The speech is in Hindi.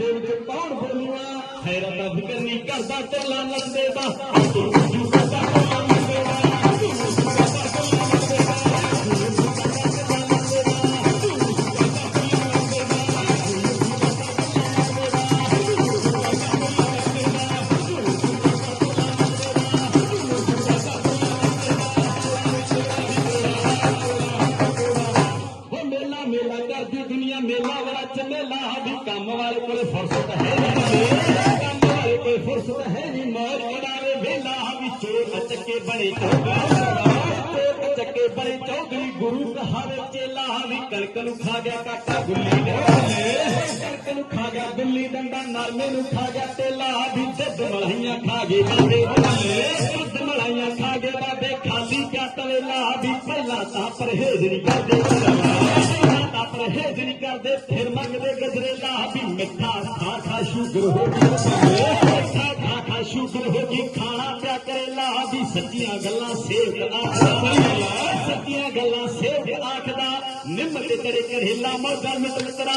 ਦੇ ਵਿੱਚ ਕੌਣ ਬੋਲੂਆ। ਖੈਰ ਦਾ ਫਿਕਰ ਨਹੀਂ ਕਰਦਾ ਟੋਲਾ ਲੰਦੇ ਦਾ मेला वाला चले भी काम वाले कोई फुर्सत है काम वाले कोई फुर्सत है नहीं मौज कड़ावे बेला भी चोर चक्के बड़े चोर चक्के चौधरी गुरु कहावे चेला भी कलकल खा गया काका गुल्ली कलकल खा गया गुल्ली डंडा नाले नु खा गया तेला भी दर्द मलाइया खा गए बाबे। दर्द मलाइया खा गए बाबे, खाली क्या तवेला भी पहला ता परहेज नहीं कर गजरे गजरे लाभी मिठा खा खा शुगर होगी। मिठा खा खा शुगर होगी, खाना क्या करे लाभी सच्चिया गल्ला सेव आखदा सच्चिया गल्ला आखदा, निम्मत करे करेला, मौजा मित्र मित्रा